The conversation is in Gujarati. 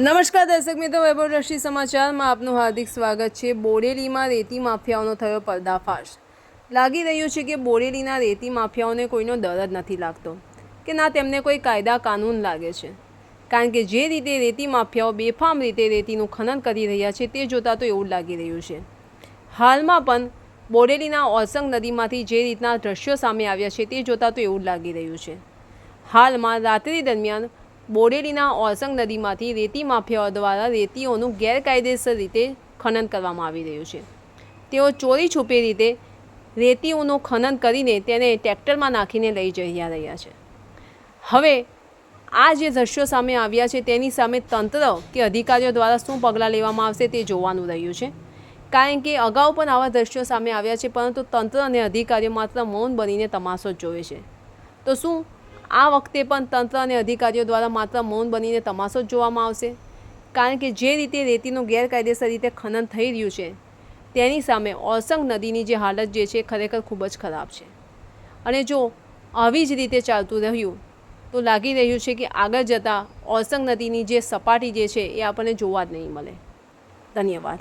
નમસ્કાર દર્શક મિત્રો વૈભવ દ્રષ્ટિ સમાચારમાં આપનું હાર્દિક સ્વાગત છે. બોડેલીમાં રેતી માફિયાઓનો થયો પર્દાફાશ. લાગી રહ્યું છે કે બોડેલીના રેતી માફિયાઓને કોઈનો ડર જ નથી લાગતો, કે ના તેમને કોઈ કાયદા કાનૂન લાગે છે. કારણ કે જે રીતે રેતી માફિયાઓ બેફામ રીતે રેતીનું ખનન કરી રહ્યા છે, તે જોતાં તો એવું લાગી રહ્યું છે. હાલમાં પણ બોડેલીના ઓસંગ નદીમાંથી જે રીતના દ્રશ્યો સામે આવ્યા છે, તે જોતાં તો એવું લાગી રહ્યું છે. હાલમાં રાત્રિ દરમિયાન બોડેલીના ઓરસંગ નદીમાંથી રેતી માફિયાઓ દ્વારા રેતીઓનું ગેરકાયદેસર રીતે ખનન કરવામાં આવી રહ્યું છે. તેઓ ચોરી છુપી રીતે રેતીઓનું ખનન કરીને તેને ટ્રેક્ટરમાં નાખીને લઈ જઈ રહ્યા છે. હવે, આ જે દ્રશ્યો સામે આવ્યા છે તેની સામે તંત્ર કે અધિકારીઓ દ્વારા શું પગલાં લેવામાં આવશે તે જોવાનું રહ્યું છે. કારણ કે અગાઉ પણ આવા દ્રશ્યો સામે આવ્યા છે, પરંતુ તંત્ર અને અધિકારીઓ માત્ર મૌન બનીને તમાશો જ જોવે છે. તો શું આ વખતે પણ તંત્ર અને અધિકારીઓ દ્વારા માત્ર મૌન બનીને તમાશો જ જોવામાં આવશે. કારણ કે જે રીતે રેતીનું ગેરકાયદેસર રીતે ખનન થઈ રહ્યું છે, તેની સામે ઓરસંગ નદીની જે હાલત જે છે, ખરેખર ખૂબ જ ખરાબ છે. અને જો આવી જ રીતે ચાલતું રહ્યું, તો લાગી રહ્યું છે કે આગળ જતાં ઓરસંગ નદીની જે સપાટી જે છે, એ આપણને જોવા જ નહીં મળે. ધન્યવાદ.